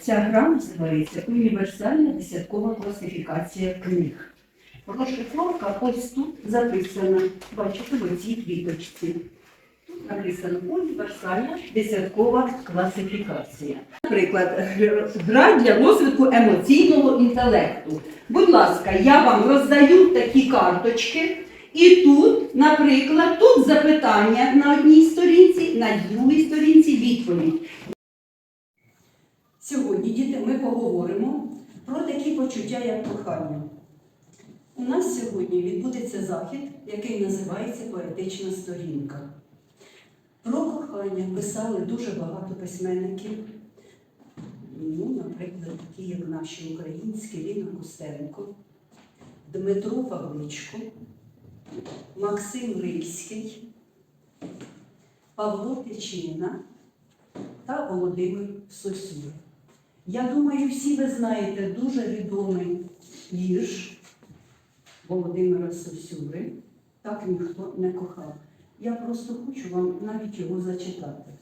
Ця гра називається універсальна десяткова класифікація книг. Розшифровка ось тут записана. Бачите, в цій квіточці. Тут написано універсальна десяткова класифікація. Наприклад, гра для розвитку емоційного інтелекту. Будь ласка, я вам роздаю такі карточки. І тут, наприклад, тут запитання на одній сторінці, на другій сторінці відповідь. Сьогодні, діти, ми поговоримо про такі почуття, як кохання. У нас сьогодні відбудеться захід, який називається Поетична сторінка. Про кохання писали дуже багато письменників. Ну, наприклад, такі, як наші українські Ліна Костенко, Дмитро Павличко, Максим Рильський, Павло Тичина та Володимир Сосюр. Я думаю, всі ви знаєте дуже відомий вірш Володимира Сосюри. Так ніхто не кохав. Я просто хочу вам навіть його зачитати.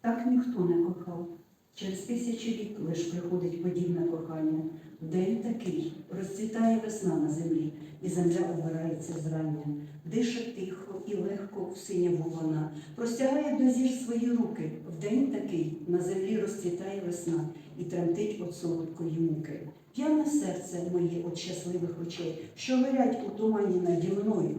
Так ніхто не кохав. Через тисячі літ лиш приходить подібне кохання. В день такий розцвітає весна на землі, і земля обирається зрання. Дише тихо і легко в синяву вона, простягає до зір свої руки. В день такий на землі розцвітає весна і тремтить от солодкої муки. П'яне серце моє от щасливих очей, що горять у тумані наді мною.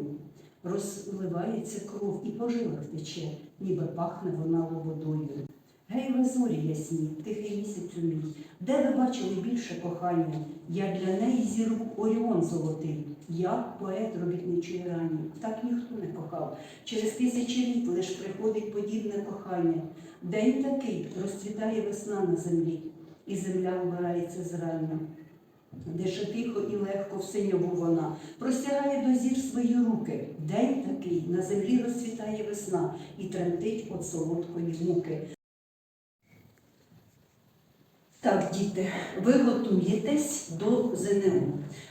Розливається кров і по жилах тече, ніби пахне вона водою. Гей, ви зорі ясні, тихий місяцю мій, де ви бачили більше кохання? Я для неї зіру Оріон золотий, я поет робітничої рані. Так ніхто не кохав. Через тисячі літ лиш приходить подібне кохання. День такий розцвітає весна на землі, і земля вбирається зрання. Дише тихо і легко в синьову вона, простягає до зір свої руки. День такий на землі розцвітає весна і тремтить от солодкої муки. Так, діти, ви готуєтесь до ЗНО,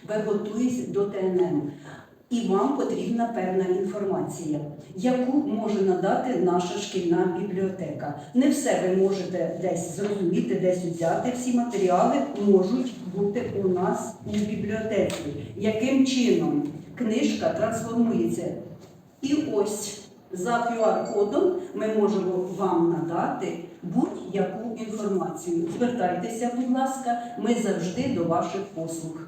ви готуєтесь до ТНМ. І вам потрібна певна інформація, яку може надати наша шкільна бібліотека. Не все ви можете десь зрозуміти, десь взяти. Всі матеріали можуть бути у нас у бібліотеці. Яким чином книжка трансформується? І ось за QR-кодом ми можемо вам надати будь-яку інформацію. Звертайтеся, будь ласка, ми завжди до ваших послуг.